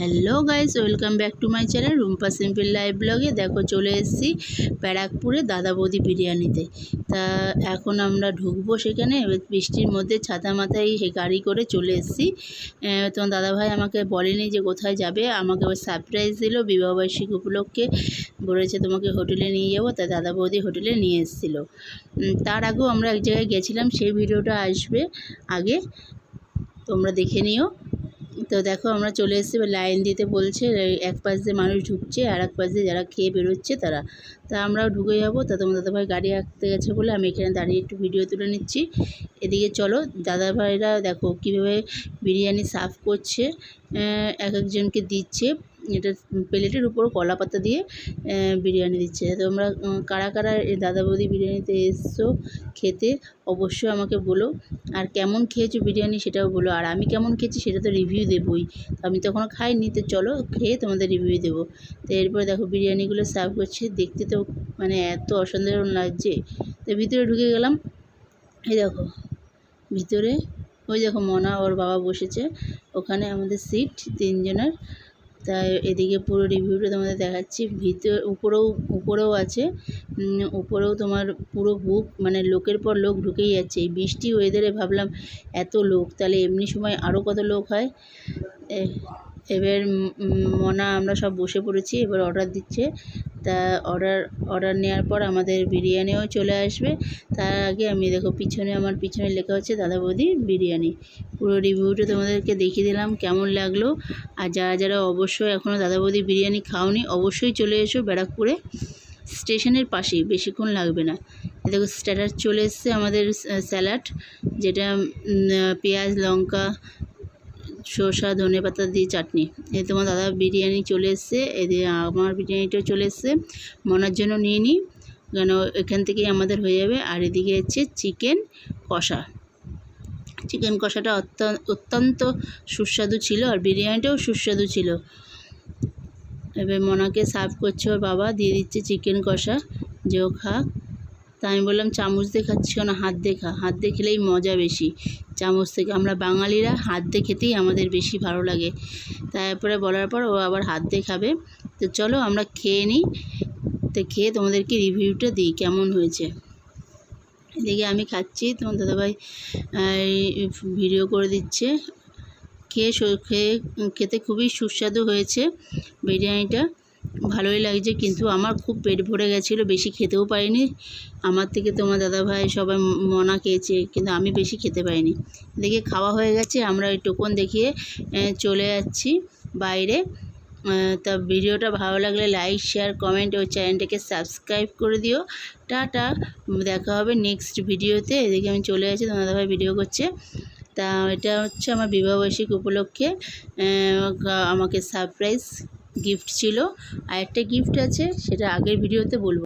Hello guys welcome back to my channel Rumpa simple live ব্লগে দেখো, চলে এসেছি ব্যারাকপুরে দাদা বৌদি বিরিয়ানিতে। তা এখন আমরা ঢুকবো সেখানে বৃষ্টির মধ্যে ছাতা মাথায় গাড়ি করে চলে এসেছি। তোমার দাদাভাই আমাকে বলেনি যে কোথায় যাবে, আমাকে আবার সারপ্রাইজ দিল বিবাহবার্ষিকী উপলক্ষে বলেছে তোমাকে হোটেলে নিয়ে যাব, তা দাদা বৌদি হোটেলে নিয়ে এসেছিল। তার আগেও আমরা এক জায়গায় গেছিলাম, সেই ভিডিওটা আসবে আগে, তোমরা দেখে নিও। তো দেখো আমরা চলে এসেছি লাইন দিতে বলছে এক পাশ দিয়ে মানুষ ঢুকছে, আর এক পাশ দিয়ে যারা খেয়ে বেরোচ্ছে তারা। তা আমরাও ঢুকে যাব। তা তোমার দাদাভাই গাড়ি আঁকতে গেছে বলে আমি এখানে দাঁড়িয়ে একটু ভিডিও তুলে নিচ্ছি। এদিকে চলো, দাদাভাইরা দেখো কীভাবে বিরিয়ানি সার্ভ করছে এক একজনকে দিচ্ছে। এটা প্লেটের উপর কলা পাতা দিয়ে বিরিয়ানি দিচ্ছে। তোমরা কারা কারা দাদা বৌদি বিরিয়ানিতে এসছো খেতে, অবশ্যই আমাকে বলো। আর কেমন খেয়েছো বিরিয়ানি সেটাও বলো। আর আমি কেমন খেয়েছি সেটা তো রিভিউ দেবই। আমি তো এখনও খাইনি, তো চলো খেয়ে তোমাদের রিভিউ দেবো। তো এরপরে দেখো বিরিয়ানিগুলো সার্ভ করছে। দেখতে তো মানে এত অসাধারণ লাগছে। তো ভিতরে ঢুকে গেলাম। এই দেখো, ভিতরে ওই দেখো মনা ওর বাবা বসেছে। ওখানে আমাদের সিট তিনজনের। তাই এদিকে পুরো রিভিউটা তোমাদের দেখাচ্ছি। ভিতর, উপরেও উপরেও আছে। উপরেও তোমার পুরো বুক মানে লোকের পর লোক ঢুকেই যাচ্ছে। এই বৃষ্টি ওয়েদারে ভাবলাম এত লোক, তাহলে এমনি সময় আরও কত লোক হয়? এবার মনা, আমরা সব বসে পড়েছি, এবার অর্ডার দিচ্ছে। তা অর্ডার অর্ডার নেওয়ার পর আমাদের বিরিয়ানিও চলে আসবে। তার আগে আমি দেখো পিছনে, আমার পিছনে লেখা হচ্ছে, দাদা বৌদি, বিরিয়ানি। পুরো রিভিউটা তোমাদেরকে দেখিয়ে দিলাম কেমন লাগল। আর যারা যারা অবশ্যই এখনও দাদা বৌদি বিরিয়ানি খাওনি, অবশ্যই চলে এসো ব্যারাকপুরে। স্টেশনের পাশেই, বেশিক্ষণ লাগবে না। দেখো স্ট্যাটাস চলে এসছে আমাদের স্যালাড যেটা পেঁয়াজ, লঙ্কা শসা, ধনে পাতা দিয়ে চাটনি। এই তোমার দাদা বিরিয়ানি চলে এসছে। এদিকে আমার বিরিয়ানিটাও চলে এসছে। মনার জন্য নিয়ে নিই কেন এখান থেকেই আমাদের হয়ে যাবে। আর এদিকে হচ্ছে চিকেন কষা। চিকেন কষাটা অত্যন্ত সুস্বাদু ছিল আর বিরিয়ানিটাও সুস্বাদু ছিল। এবার মনাকে সার্ভ করছে ওর বাবা। দিয়ে দিচ্ছে চিকেন কষা। যে ও খা তা আমি বললাম, চামচ দিয়ে খাচ্ছি না হাত দিয়ে খা। হাত দিয়ে খেলেই মজা বেশি। চামচ থেকে আমরা বাঙালিরা হাত দিয়ে খেতেই আমাদের বেশি ভালো লাগে। তারপরে বলার পর ও আবার হাত দিয়ে খাবে। তো চলো আমরা খেয়ে নিই। তো খেয়ে তোমাদেরকে রিভিউটা দিই কেমন হয়েছে। এদিকে আমি খাচ্ছি, তোমার দাদাভাই ভিডিও করে দিচ্ছে। খেয়ে খেয়ে, খেতে খুবই সুস্বাদু হয়েছে বিরিয়ানিটা। ভালোই লাগছে, কিন্তু আমার খুব পেট ভরে গেছিল, বেশি খেতেও পারিনি। আমার থেকে তোমার দাদাভাই সবাই মনা খেয়েছে, কিন্তু আমি বেশি খেতে পারিনি। এদিকে খাওয়া হয়ে গেছে, আমরা ওই টোকন দেখিয়ে চলে যাচ্ছি বাইরে। তা ভিডিওটা ভালো লাগলে লাইক শেয়ার কমেন্ট ও চ্যানেলটাকে সাবস্ক্রাইব করে দিও। টাটা, দেখা হবে নেক্সট ভিডিওতে এদিকে আমি চলে যাচ্ছি, তোমার দাদাভাই ভিডিও করছে। তা এটা হচ্ছে আমার বিবাহবার্ষিকী উপলক্ষে আমাকে সারপ্রাইজ গিফট ছিল। আর একটা গিফট আছে সেটা আগের ভিডিওতে বলব।